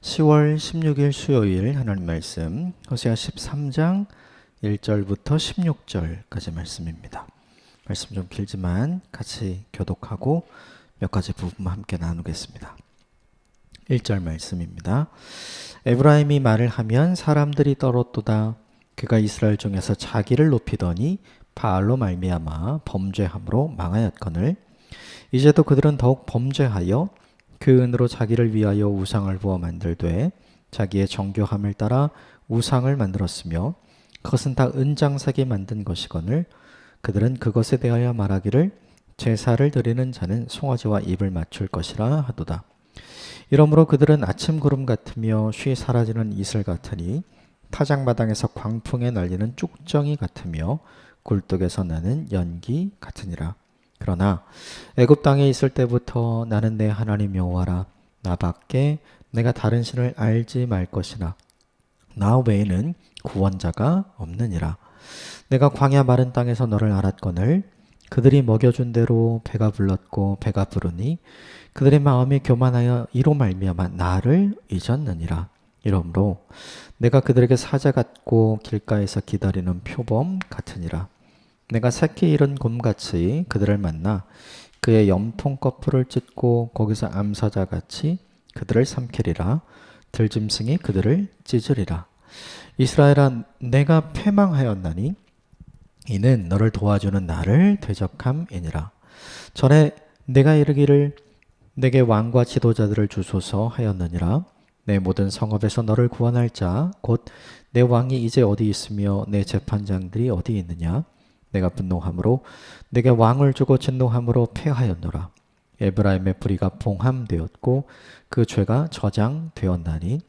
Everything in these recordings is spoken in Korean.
10월 16일 수요일 하나님 말씀 호세아 13장 1절부터 16절까지 말씀입니다. 말씀 좀 길지만 같이 교독하고 몇 가지 부분만 함께 나누겠습니다. 1절 말씀입니다. 에브라임이 말을 하면 사람들이 떨었도다. 그가 이스라엘 중에서 자기를 높이더니 바알로 말미암아 범죄함으로 망하였거늘 이제도 그들은 더욱 범죄하여 그 은으로 자기를 위하여 우상을 부어 만들되 자기의 정교함을 따라 우상을 만들었으며 그것은 다 은장색이 만든 것이거늘 그들은 그것에 대하여 말하기를 제사를 드리는 자는 송아지와 입을 맞출 것이라 하도다. 이러므로 그들은 아침 구름 같으며 쉬 사라지는 이슬 같으니 타작마당에서 광풍에 날리는 쭉정이 같으며 굴뚝에서 나는 연기 같으니라. 그러나 애굽 땅에 있을 때부터 나는 내 하나님 여호와라 나밖에 내가 다른 신을 알지 말 것이나 나 외에는 구원자가 없느니라. 내가 광야 마른 땅에서 너를 알았거늘 그들이 먹여준 대로 배가 불렀고 배가 부르니 그들의 마음이 교만하여 이로 말미암아 나를 잊었느니라. 이러므로 내가 그들에게 사자 같고 길가에서 기다리는 표범 같으니라. 내가 새끼 잃은 곰같이 그들을 만나 그의 염통 거풀을 찢고 거기서 암사자 같이 그들을 삼키리라. 들짐승이 그들을 찢으리라. 이스라엘아 내가 패망하였나니 이는 너를 도와주는 나를 대적함이니라. 전에 내가 이르기를 내게 왕과 지도자들을 주소서 하였느니라. 내 모든 성읍에서 너를 구원할 자 곧 내 왕이 이제 어디 있으며 내 재판장들이 어디 있느냐 내가 분노함으로 내게 왕을 주고 진노함으로 패하였노라. 에브라임의 불의가 봉함되었고 그 죄가 저장되었나니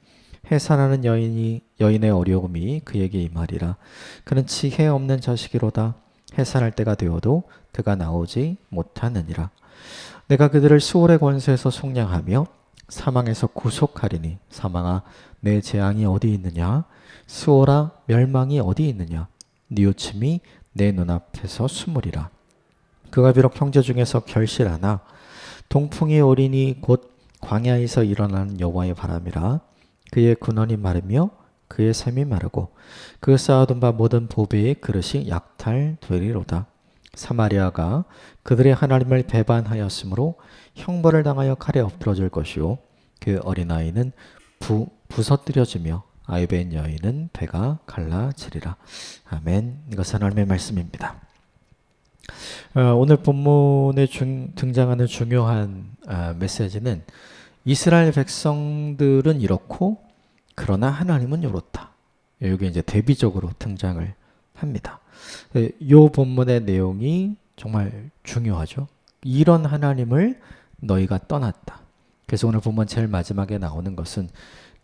해산하는 여인이 여인의 어려움이 그에게 임하리라. 그는 지혜 없는 자식이로다. 해산할 때가 되어도 그가 나오지 못하느니라. 내가 그들을 수월의 권세에서 속량하며 사망에서 구속하리니 사망아 내 재앙이 어디 있느냐? 수월아 멸망이 어디 있느냐? 뉘우침이 내 눈앞에서 숨으리라. 그가 비록 형제 중에서 결실하나 동풍이 오리니 곧 광야에서 일어나는 여호와의 바람이라 그의 근원이 마르며 그의 샘이 마르고 그 쌓아둔 바 모든 보배의 그릇이 약탈되리로다. 사마리아가 그들의 하나님을 배반하였으므로 형벌을 당하여 칼에 엎드러질 것이요. 그 어린아이는 부, 부서뜨려지며 아이벤 여인은 배가 갈라지리라. 아멘. 이것은 하나님의 말씀입니다. 어, 오늘 본문에 중, 등장하는 중요한 아, 메시지는 이스라엘 백성들은 이렇고 그러나 하나님은 이렇다. 여기 이제 대비적으로 등장을 합니다. 이 본문의 내용이 정말 중요하죠. 이런 하나님을 너희가 떠났다. 그래서 오늘 본문 제일 마지막에 나오는 것은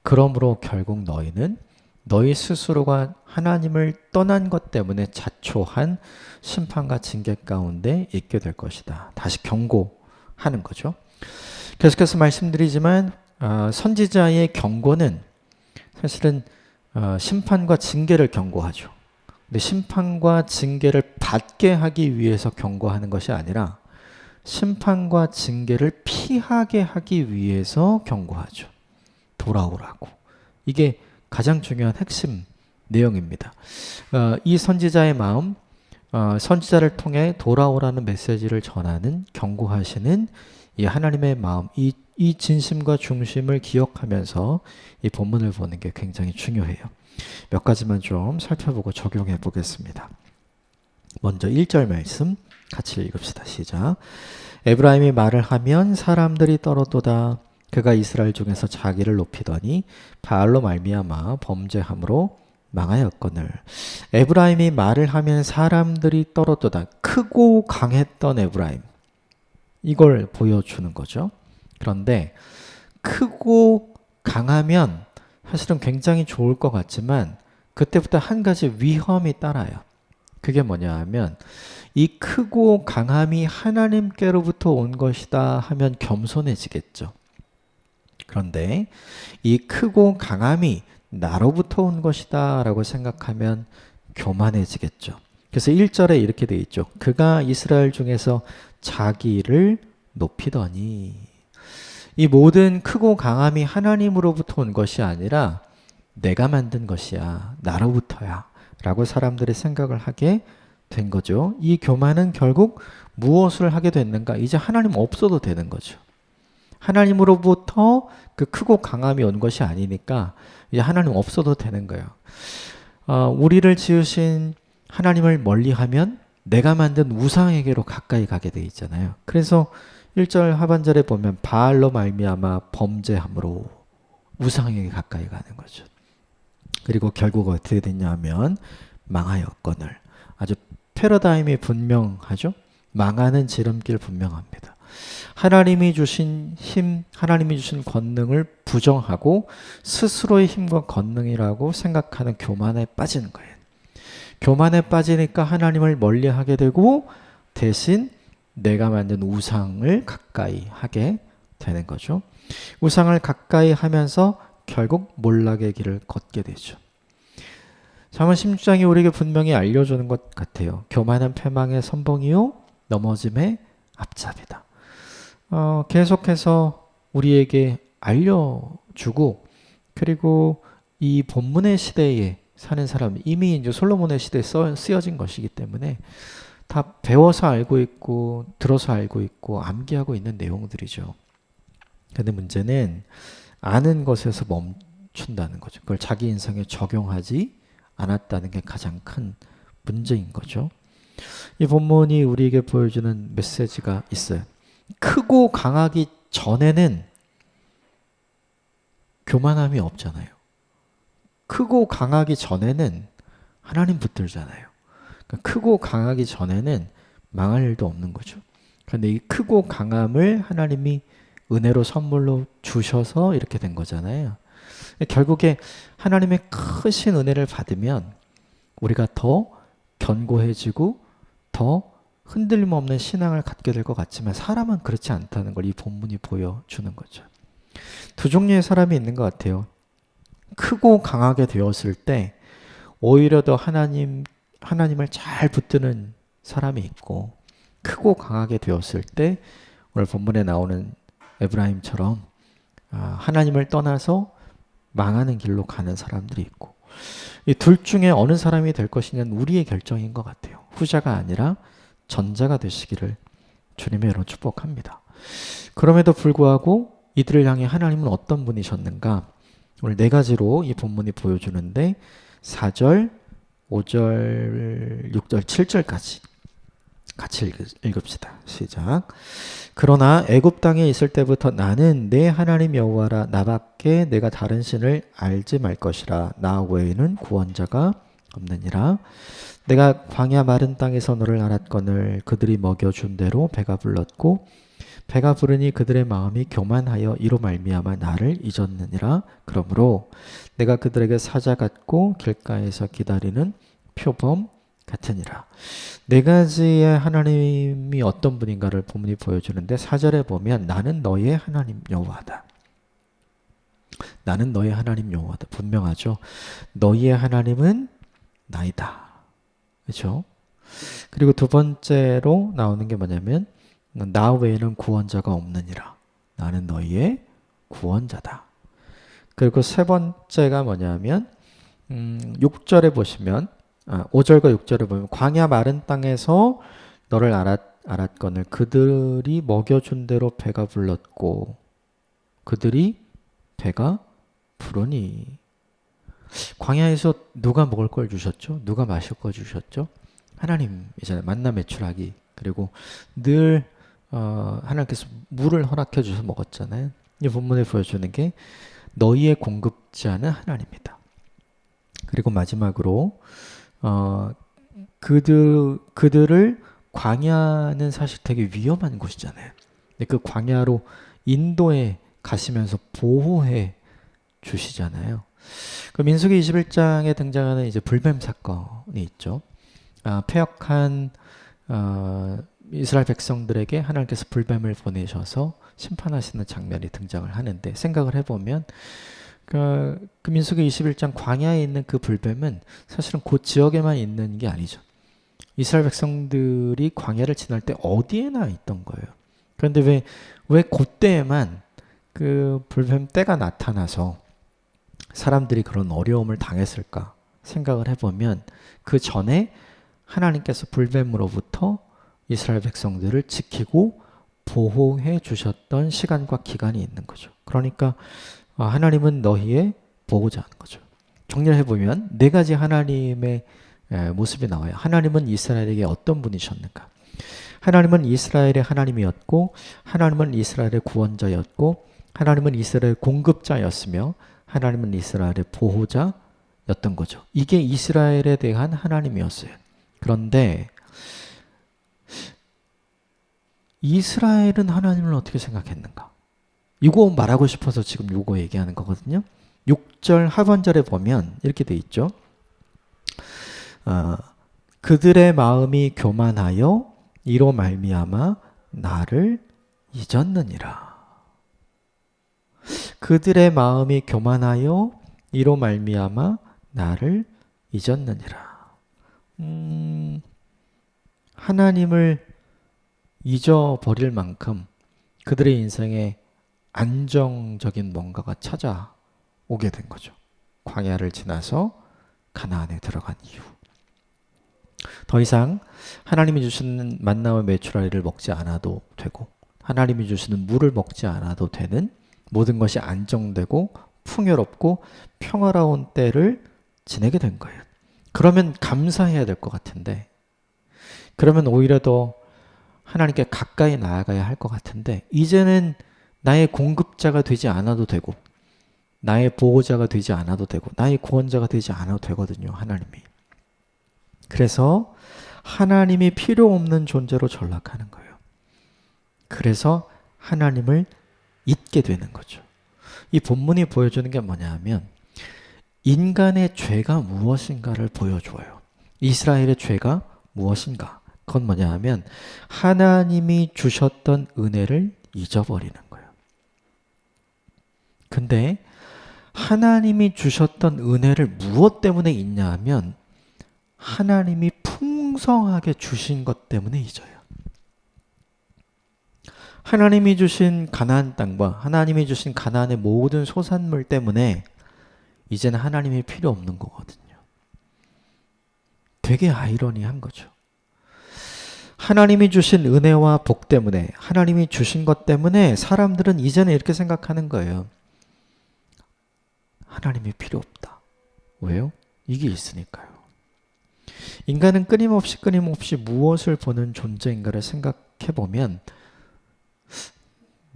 그러므로 결국 너희는 너희 스스로가 하나님을 떠난 것 때문에 자초한 심판과 징계 가운데 있게 될 것이다. 다시 경고하는 거죠. 계속해서 말씀드리지만 어, 선지자의 경고는 사실은 어, 심판과 징계를 경고하죠. 근데 심판과 징계를 받게 하기 위해서 경고하는 것이 아니라 심판과 징계를 피하게 하기 위해서 경고하죠. 돌아오라고. 이게 가장 중요한 핵심 내용입니다. 어, 이 선지자의 마음, 어, 선지자를 통해 돌아오라는 메시지를 전하는 경고하시는 이 하나님의 마음, 이, 이 진심과 중심을 기억하면서 이 본문을 보는 게 굉장히 중요해요. 몇 가지만 좀 살펴보고 적용해 보겠습니다. 먼저 1절 말씀 같이 읽읍시다. 시작. 에브라임이 말을 하면 사람들이 떨어도다. 그가 이스라엘 중에서 자기를 높이더니 바알로 말미암아 범죄함으로 망하였거늘. 에브라임이 말을 하면 사람들이 떨어도다. 크고 강했던 에브라임. 이걸 보여주는 거죠. 그런데 크고 강하면 사실은 굉장히 좋을 것 같지만 그때부터 한 가지 위험이 따라요. 그게 뭐냐 하면 이 크고 강함이 하나님께로부터 온 것이다 하면 겸손해지겠죠. 그런데 이 크고 강함이 나로부터 온 것이다 라고 생각하면 교만해지겠죠. 그래서 1절에 이렇게 돼 있죠. 그가 이스라엘 중에서 자기를 높이더니 이 모든 크고 강함이 하나님으로부터 온 것이 아니라 내가 만든 것이야. 나로부터야. 라고 사람들이 생각을 하게 된 거죠. 이 교만은 결국 무엇을 하게 됐는가? 이제 하나님 없어도 되는 거죠. 하나님으로부터 그 크고 강함이 온 것이 아니니까 이제 하나님 없어도 되는 거예요. 어, 우리를 지으신 하나님을 멀리하면 내가 만든 우상에게로 가까이 가게 돼 있잖아요. 그래서 1절 하반절에 보면 바알로 말미암아 범죄함으로 우상에게 가까이 가는 거죠. 그리고 결국 어떻게 됐냐면 망하였거늘 아주 패러다임이 분명하죠. 망하는 지름길 분명합니다. 하나님이 주신 힘, 하나님이 주신 권능을 부정하고 스스로의 힘과 권능이라고 생각하는 교만에 빠지는 거예요. 교만에 빠지니까 하나님을 멀리 하게 되고 대신 내가 만든 우상을 가까이 하게 되는 거죠. 우상을 가까이 하면서 결국 몰락의 길을 걷게 되죠. 잠언 16장이 우리에게 분명히 알려주는 것 같아요. 교만은 패망의 선봉이요 넘어짐의 앞잡이다. 어, 계속해서 우리에게 알려주고 그리고 이 본문의 시대에 사는 사람 이미 이제 솔로몬의 시대에 써, 쓰여진 것이기 때문에 다 배워서 알고 있고 들어서 알고 있고 암기하고 있는 내용들이죠. 근데 문제는 아는 것에서 멈춘다는 거죠. 그걸 자기 인생에 적용하지 않았다는 게 가장 큰 문제인 거죠. 이 본문이 우리에게 보여주는 메시지가 있어요. 크고 강하기 전에는 교만함이 없잖아요. 크고 강하기 전에는 하나님 붙들잖아요. 그러니까 크고 강하기 전에는 망할 일도 없는 거죠. 그런데 이 크고 강함을 하나님이 은혜로 선물로 주셔서 이렇게 된 거잖아요. 결국에 하나님의 크신 은혜를 받으면 우리가 더 견고해지고 더 흔들림 없는 신앙을 갖게 될 것 같지만 사람은 그렇지 않다는 걸 이 본문이 보여주는 거죠. 두 종류의 사람이 있는 것 같아요. 크고 강하게 되었을 때 오히려 더 하나님 하나님을 잘 붙드는 사람이 있고 크고 강하게 되었을 때 오늘 본문에 나오는 에브라임처럼 아, 하나님을 떠나서 망하는 길로 가는 사람들이 있고 이 둘 중에 어느 사람이 될 것이냐는 우리의 결정인 것 같아요. 후자가 아니라 전자가 되시기를 주님의 여러 축복합니다. 그럼에도 불구하고 이들을 향해 하나님은 어떤 분이셨는가? 오늘 네 가지로 이 본문이 보여주는데 4절, 5절, 6절, 7절까지 같이 읽읍시다. 시작. 그러나 애굽 땅에 있을 때부터 나는 내 하나님 여호와라 나밖에 내가 다른 신을 알지 말 것이라 나 외에는 구원자가 없느니라. 내가 광야 마른 땅에서 너를 알았거늘 그들이 먹여준 대로 배가 불렀고 배가 부르니 그들의 마음이 교만하여 이로 말미암아 나를 잊었느니라. 그러므로 내가 그들에게 사자 같고 길가에서 기다리는 표범 같으니라. 네 가지의 하나님이 어떤 분인가를 본문이 보여주는데 사절에 보면 나는 너의 하나님 여호와다. 나는 너의 하나님 여호와다. 분명하죠. 너희의 하나님은 나이다. 그렇죠? 그리고 두 번째로 나오는 게 뭐냐면 나 외에는 구원자가 없느니라. 나는 너희의 구원자다. 그리고 세 번째가 뭐냐면 음, 6절에 보시면 아, 5절과 6절에 보면 광야 마른 땅에서 너를 알았, 알았거늘 그들이 먹여준 대로 배가 불렀고 그들이 배가 부르니 광야에서 누가 먹을 걸 주셨죠? 누가 마실 걸 주셨죠? 하나님이잖아요. 만나 매출하기 그리고 늘 어, 하나님께서 물을 허락해 주셔서 먹었잖아요. 이 본문에 보여주는 게 너희의 공급자는 하나님이다. 그리고 마지막으로 어, 그들 그들을 광야는 사실 되게 위험한 곳이잖아요. 근데 그 광야로 인도에 가시면서 보호해 주시잖아요. 그 민수기 21장에 등장하는 이제 불뱀 사건이 있죠. 아, 폐역한 어, 이스라엘 백성들에게 하나님께서 불뱀을 보내셔서 심판하시는 장면이 등장을 하는데 생각을 해보면 그, 그 민수기 21장 광야에 있는 그 불뱀은 사실은 그 지역에만 있는 게 아니죠. 이스라엘 백성들이 광야를 지날 때 어디에나 있던 거예요. 그런데 왜, 왜 그때에만 그 불뱀 때가 나타나서 사람들이 그런 어려움을 당했을까 생각을 해보면 그 전에 하나님께서 불뱀으로부터 이스라엘 백성들을 지키고 보호해 주셨던 시간과 기간이 있는 거죠. 그러니까 아, 하나님은 너희의 보호자인 거죠. 정리를 해보면 네 가지 하나님의 에, 모습이 나와요. 하나님은 이스라엘에게 어떤 분이셨는가? 하나님은 이스라엘의 하나님이었고, 하나님은 이스라엘의 구원자였고, 하나님은 이스라엘 공급자였으며, 하나님은 이스라엘의 보호자였던 거죠. 이게 이스라엘에 대한 하나님이었어요. 그런데 이스라엘은 하나님을 어떻게 생각했는가? 이거 말하고 싶어서 지금 요거 얘기하는 거거든요. 6절 하반절에 보면 이렇게 돼 있죠. 어, 그들의 마음이 교만하여 이로 말미암아 나를 잊었느니라. 그들의 마음이 교만하여 이로 말미암아 나를 잊었느니라. 음, 하나님을 잊어버릴 만큼 그들의 인생에 안정적인 뭔가가 찾아오게 된 거죠. 광야를 지나서 가나안에 들어간 이후. 더 이상 하나님이 주시는 만나와 메추라리를 먹지 않아도 되고 하나님이 주시는 물을 먹지 않아도 되는 모든 것이 안정되고 풍요롭고 평화로운 때를 지내게 된 거예요. 그러면 감사해야 될 것 같은데 그러면 오히려 더 하나님께 가까이 나아가야 할 것 같은데 이제는 나의 공급자가 되지 않아도 되고 나의 보호자가 되지 않아도 되고 나의 구원자가 되지 않아도 되거든요. 하나님이. 그래서 하나님이 필요 없는 존재로 전락하는 거예요. 그래서 하나님을 잊게 되는 거죠. 이 본문이 보여주는 게 뭐냐면 인간의 죄가 무엇인가를 보여줘요. 이스라엘의 죄가 무엇인가? 그건 뭐냐 하면 하나님이 주셨던 은혜를 잊어버리는 거예요. 근데 하나님이 주셨던 은혜를 무엇 때문에 잊냐 하면 하나님이 풍성하게 주신 것 때문에 잊어요. 하나님이 주신 가나안 땅과 하나님이 주신 가나안의 모든 소산물 때문에 이제는 하나님이 필요 없는 거거든요. 되게 아이러니한 거죠. 하나님이 주신 은혜와 복 때문에 하나님이 주신 것 때문에 사람들은 이제는 이렇게 생각하는 거예요. 하나님이 필요 없다. 왜요? 이게 있으니까요. 인간은 끊임없이 끊임없이 무엇을 보는 존재인가를 생각해 보면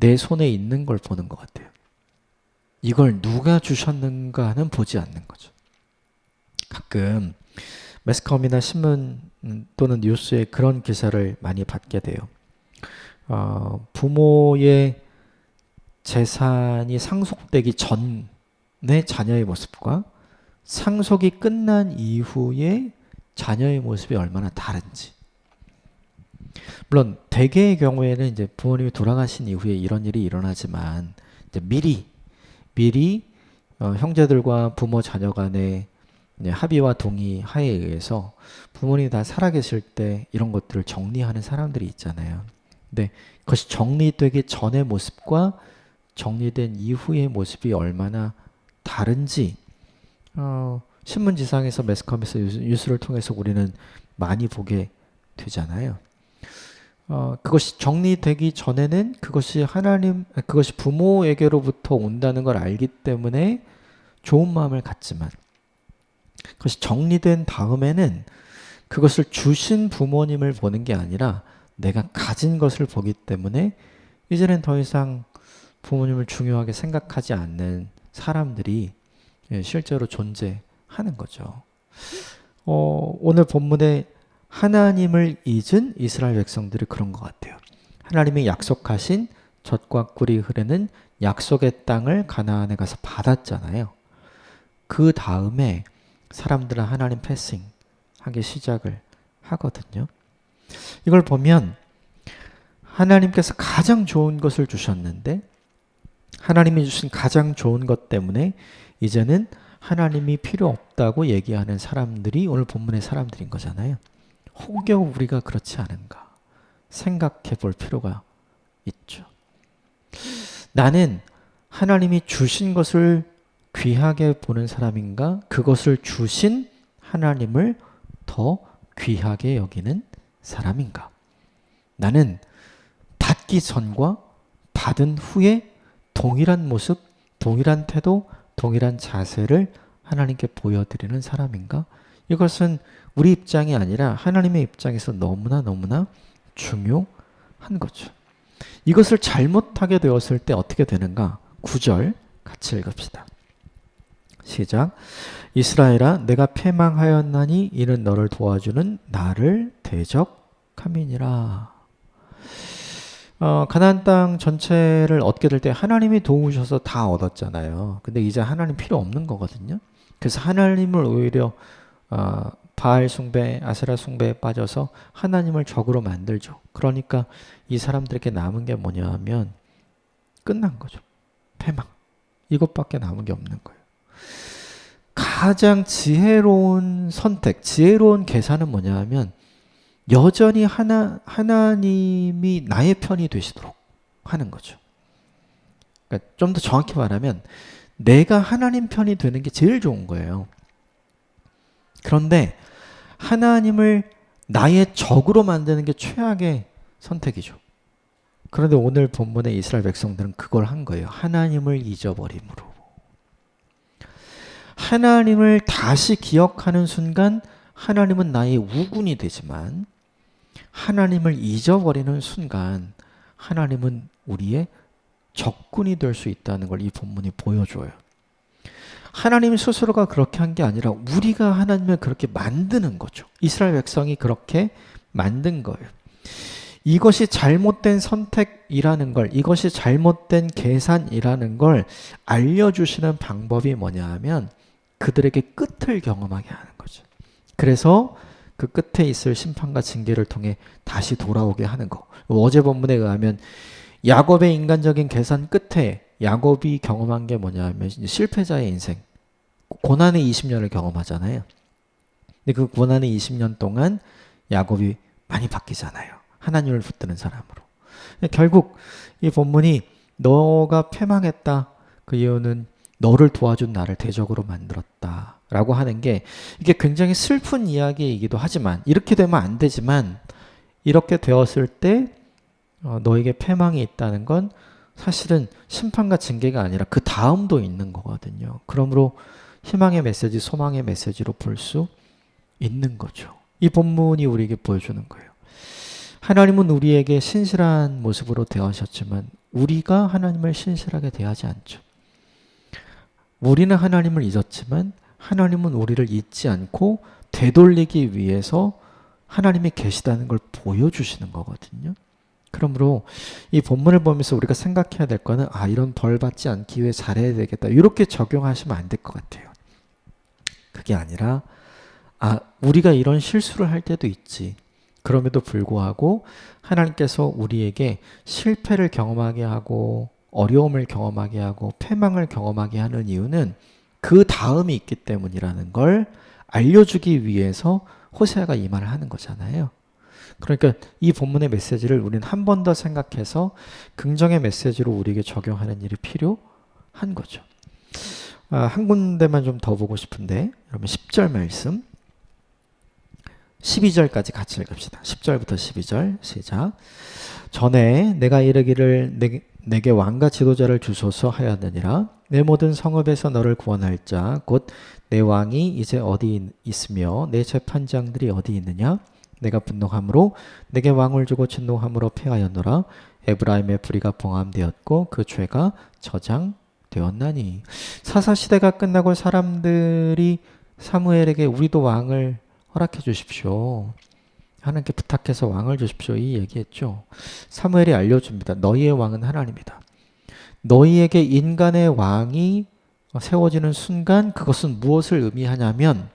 내 손에 있는 걸 보는 것 같아요. 이걸 누가 주셨는가는 보지 않는 거죠. 가끔 매스컴이나 신문 또는 뉴스에 그런 기사를 많이 받게 돼요. 어, 부모의 재산이 상속되기 전의 자녀의 모습과 상속이 끝난 이후의 자녀의 모습이 얼마나 다른지. 물론 대개의 경우에는 이제 부모님이 돌아가신 이후에 이런 일이 일어나지만 미리 미리 어, 형제들과 부모 자녀 간의 합의와 동의 하에 의해서 부모님이 다 살아계실 때 이런 것들을 정리하는 사람들이 있잖아요. 근데 그것이 정리되기 전의 모습과 정리된 이후의 모습이 얼마나 다른지 어, 신문지상에서 매스컴에서 뉴스를 통해서 우리는 많이 보게 되잖아요. 어, 그것이 정리되기 전에는 그것이 하나님, 그것이 부모에게로부터 온다는 걸 알기 때문에 좋은 마음을 갖지만 그것이 정리된 다음에는 그것을 주신 부모님을 보는 게 아니라 내가 가진 것을 보기 때문에 이제는 더 이상 부모님을 중요하게 생각하지 않는 사람들이 예, 실제로 존재하는 거죠. 어, 오늘 본문에 하나님을 잊은 이스라엘 백성들이 그런 것 같아요. 하나님이 약속하신 젖과 꿀이 흐르는 약속의 땅을 가나안에 가서 받았잖아요. 그 다음에 사람들은 하나님 패싱 하기 시작을 하거든요. 이걸 보면 하나님께서 가장 좋은 것을 주셨는데 하나님이 주신 가장 좋은 것 때문에 이제는 하나님이 필요 없다고 얘기하는 사람들이 오늘 본문의 사람들인 거잖아요. 혹여 우리가 그렇지 않은가 생각해 볼 필요가 있죠. 나는 하나님이 주신 것을 귀하게 보는 사람인가? 그것을 주신 하나님을 더 귀하게 여기는 사람인가? 나는 받기 전과 받은 후에 동일한 모습, 동일한 태도, 동일한 자세를 하나님께 보여드리는 사람인가? 이것은 우리 입장이 아니라 하나님의 입장에서 너무나 너무나 중요한 거죠. 이것을 잘못하게 되었을 때 어떻게 되는가? 9절 같이 읽읍시다. 시작. 이스라엘아 내가 패망하였나니 이는 너를 도와주는 나를 대적함이니라. 어, 가나안 땅 전체를 얻게 될 때 하나님이 도우셔서 다 얻었잖아요. 근데 이제 하나님 필요 없는 거거든요. 그래서 하나님을 오히려 어, 바알 숭배, 아세라 숭배에 빠져서 하나님을 적으로 만들죠. 그러니까 이 사람들에게 남은 게 뭐냐 하면 끝난 거죠. 패망. 이것밖에 남은 게 없는 거예요. 가장 지혜로운 선택, 지혜로운 계산은 뭐냐 하면 여전히 하나, 하나님이 나의 편이 되시도록 하는 거죠. 그러니까 좀 더 정확히 말하면 내가 하나님 편이 되는 게 제일 좋은 거예요. 그런데 하나님을 나의 적으로 만드는 게 최악의 선택이죠. 그런데 오늘 본문의 이스라엘 백성들은 그걸 한 거예요. 하나님을 잊어버림으로. 하나님을 다시 기억하는 순간 하나님은 나의 우군이 되지만 하나님을 잊어버리는 순간 하나님은 우리의 적군이 될 수 있다는 걸 이 본문이 보여줘요. 하나님 스스로가 그렇게 한 게 아니라 우리가 하나님을 그렇게 만드는 거죠. 이스라엘 백성이 그렇게 만든 거예요. 이것이 잘못된 선택이라는 걸, 이것이 잘못된 계산이라는 걸 알려주시는 방법이 뭐냐 하면 그들에게 끝을 경험하게 하는 거죠. 그래서 그 끝에 있을 심판과 징계를 통해 다시 돌아오게 하는 거. 어제 본문에 의하면 야곱의 인간적인 계산 끝에 야곱이 경험한 게 뭐냐 하면 실패자의 인생. 고난의 20년을 경험하잖아요. 근데 그 고난의 20년 동안 야곱이 많이 바뀌잖아요. 하나님을 붙드는 사람으로. 결국 이 본문이 너가 패망했다. 그 이유는 너를 도와준 나를 대적으로 만들었다. 라고 하는 게 이게 굉장히 슬픈 이야기이기도 하지만 이렇게 되면 안 되지만 이렇게 되었을 때 어, 너에게 패망이 있다는 건 사실은 심판과 징계가 아니라 그 다음도 있는 거거든요. 그러므로 희망의 메시지, 소망의 메시지로 볼 수 있는 거죠. 이 본문이 우리에게 보여주는 거예요. 하나님은 우리에게 신실한 모습으로 대하셨지만 우리가 하나님을 신실하게 대하지 않죠. 우리는 하나님을 잊었지만 하나님은 우리를 잊지 않고 되돌리기 위해서 하나님이 계시다는 걸 보여주시는 거거든요. 그러므로 이 본문을 보면서 우리가 생각해야 될 거는 아 이런 벌 받지 않기 위해 잘해야 되겠다 이렇게 적용하시면 안 될 것 같아요. 그게 아니라 아 우리가 이런 실수를 할 때도 있지. 그럼에도 불구하고 하나님께서 우리에게 실패를 경험하게 하고 어려움을 경험하게 하고 패망을 경험하게 하는 이유는 그 다음이 있기 때문이라는 걸 알려주기 위해서 호세아가 이 말을 하는 거잖아요. 그러니까 이 본문의 메시지를 우리는 한 번 더 생각해서 긍정의 메시지로 우리에게 적용하는 일이 필요한 거죠. 아, 한 군데만 좀 더 보고 싶은데 여러분 10절 말씀 12절까지 같이 읽읍시다. 10절부터 12절 시작. 전에 내가 이르기를 내, 내게 왕과 지도자를 주소서 하였느니라 내 모든 성읍에서 너를 구원할 자 곧 내 왕이 이제 어디 있으며 내 재판장들이 어디 있느냐 내가 분노함으로 내게 왕을 주고 진노함으로 패하였노라 에브라임의 불의가 봉함되었고 그 죄가 저장되었나니 사사 시대가 끝나고 사람들이 사무엘에게 우리도 왕을 허락해 주십시오. 하나님께 부탁해서 왕을 주십시오. 이 얘기했죠. 사무엘이 알려줍니다. 너희의 왕은 하나님이다. 너희에게 인간의 왕이 세워지는 순간 그것은 무엇을 의미하냐면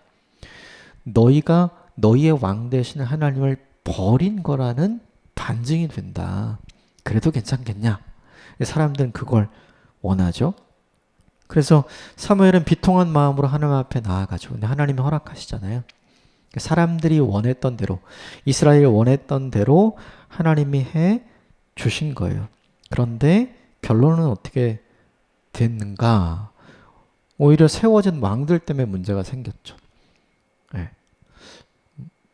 너희가 너희의 왕 대신 하나님을 버린 거라는 반증이 된다. 그래도 괜찮겠냐? 사람들은 그걸 원하죠. 그래서 사무엘은 비통한 마음으로 하나님 앞에 나아가죠. 근데 하나님이 허락하시잖아요. 사람들이 원했던 대로 이스라엘이 원했던 대로 하나님이 해 주신 거예요. 그런데 결론은 어떻게 됐는가? 오히려 세워진 왕들 때문에 문제가 생겼죠. 예.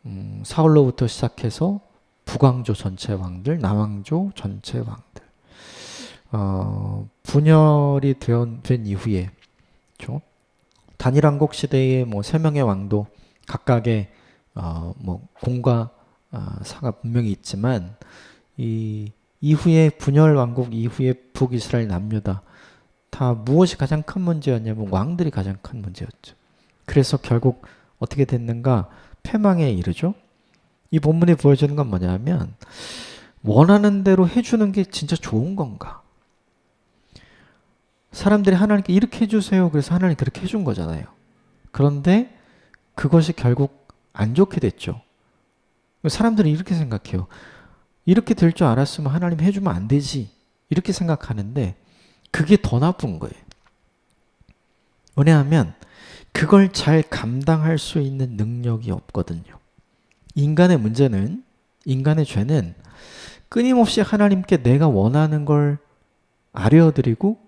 음, 사울로부터 시작해서 북왕조 전체 왕들, 남왕조 전체 왕들. 어, 분열이 된, 된 이후에 그렇죠? 단일왕국 시대의 뭐세 명의 왕도 각각의 어, 뭐 공과 어, 사가 분명히 있지만 이 이후에 분열 왕국 이후에 북이스라엘 남유다 다 무엇이 가장 큰 문제였냐면 왕들이 가장 큰 문제였죠. 그래서 결국 어떻게 됐는가 패망에 이르죠. 이 본문이 보여주는 건 뭐냐면 원하는 대로 해주는 게 진짜 좋은 건가? 사람들이 하나님께 이렇게 해주세요. 그래서 하나님 그렇게 해준 거잖아요. 그런데 그것이 결국 안 좋게 됐죠. 사람들이 이렇게 생각해요. 이렇게 될 줄 알았으면 하나님 해주면 안 되지. 이렇게 생각하는데 그게 더 나쁜 거예요. 왜냐하면 그걸 잘 감당할 수 있는 능력이 없거든요. 인간의 문제는, 인간의 죄는 끊임없이 하나님께 내가 원하는 걸 아뢰어드리고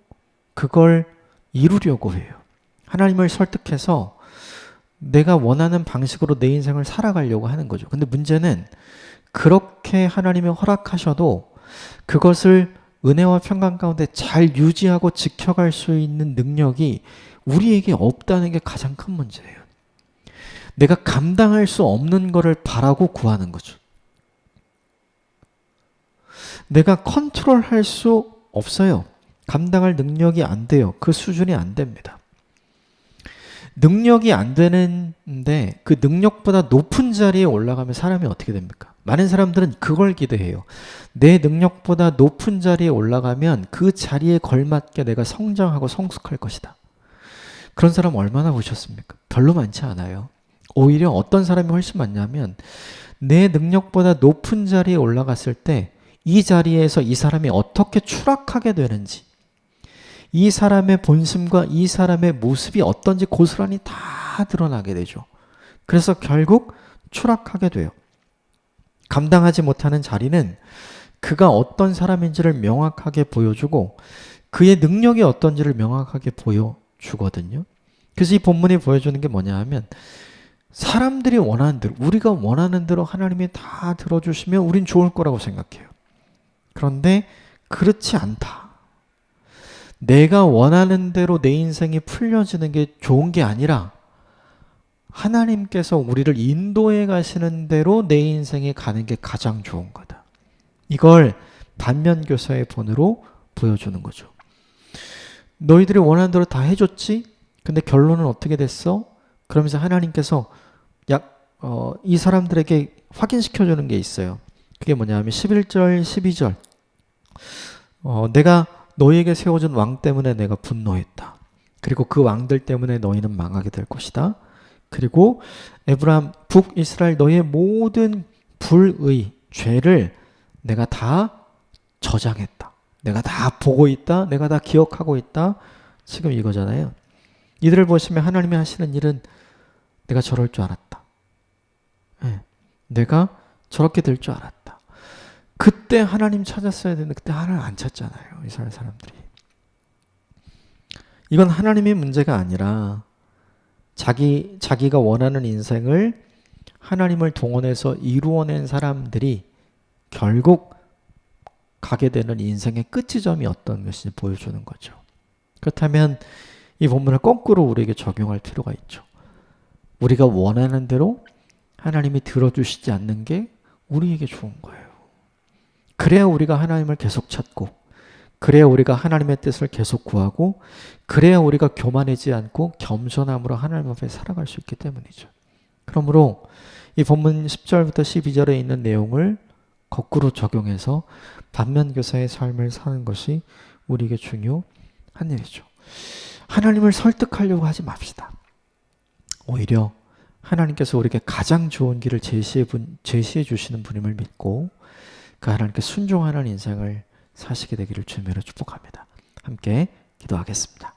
그걸 이루려고 해요. 하나님을 설득해서 내가 원하는 방식으로 내 인생을 살아가려고 하는 거죠. 근데 문제는 그렇게 하나님이 허락하셔도 그것을 은혜와 평강 가운데 잘 유지하고 지켜갈 수 있는 능력이 우리에게 없다는 게 가장 큰 문제예요. 내가 감당할 수 없는 것을 바라고 구하는 거죠. 내가 컨트롤 할 수 없어요. 감당할 능력이 안 돼요. 그 수준이 안 됩니다. 능력이 안 되는데 그 능력보다 높은 자리에 올라가면 사람이 어떻게 됩니까? 많은 사람들은 그걸 기대해요. 내 능력보다 높은 자리에 올라가면 그 자리에 걸맞게 내가 성장하고 성숙할 것이다. 그런 사람 얼마나 보셨습니까? 별로 많지 않아요. 오히려 어떤 사람이 훨씬 많냐면 내 능력보다 높은 자리에 올라갔을 때 이 자리에서 이 사람이 어떻게 추락하게 되는지 이 사람의 본심과 이 사람의 모습이 어떤지 고스란히 다 드러나게 되죠. 그래서 결국 추락하게 돼요. 감당하지 못하는 자리는 그가 어떤 사람인지를 명확하게 보여주고 그의 능력이 어떤지를 명확하게 보여 주거든요. 그래서 이 본문이 보여주는 게 뭐냐 하면 사람들이 원하는 대로 우리가 원하는 대로 하나님이 다 들어주시면 우린 좋을 거라고 생각해요. 그런데 그렇지 않다. 내가 원하는 대로 내 인생이 풀려지는 게 좋은 게 아니라 하나님께서 우리를 인도해 가시는 대로 내 인생에 가는 게 가장 좋은 거다. 이걸 반면교사의 본으로 보여주는 거죠. 너희들이 원하는 대로 다 해줬지? 근데 결론은 어떻게 됐어? 그러면서 하나님께서 약, 어, 이 사람들에게 확인시켜주는 게 있어요. 그게 뭐냐면 11절, 12절. 어, 내가 너희에게 세워준 왕 때문에 내가 분노했다. 그리고 그 왕들 때문에 너희는 망하게 될 것이다. 그리고 에브라함 북이스라엘 너의 모든 불의 죄를 내가 다 저장했다. 내가 다 보고 있다. 내가 다 기억하고 있다. 지금 이거잖아요. 이들을 보시면 하나님이 하시는 일은 내가 저럴 줄 알았다. 네. 내가 저렇게 될 줄 알았다. 그때 하나님 찾았어야 되는데 그때 하나님 안 찾잖아요. 이스라엘 사람들이. 이건 하나님의 문제가 아니라 자기 자기가 원하는 인생을 하나님을 동원해서 이루어낸 사람들이 결국 가게 되는 인생의 끝지점이 어떤 것인지 보여주는 거죠. 그렇다면 이 본문을 거꾸로 우리에게 적용할 필요가 있죠. 우리가 원하는 대로 하나님이 들어주시지 않는 게 우리에게 좋은 거예요. 그래야 우리가 하나님을 계속 찾고 그래야 우리가 하나님의 뜻을 계속 구하고 그래야 우리가 교만하지 않고 겸손함으로 하나님 앞에 살아갈 수 있기 때문이죠. 그러므로 이 본문 10절부터 12절에 있는 내용을 거꾸로 적용해서 반면교사의 삶을 사는 것이 우리에게 중요한 일이죠. 하나님을 설득하려고 하지 맙시다. 오히려 하나님께서 우리에게 가장 좋은 길을 제시해, 분, 제시해 주시는 분임을 믿고 그 하나님께 순종하는 인생을 사시게 되기를 주님으로 축복합니다. 함께 기도하겠습니다.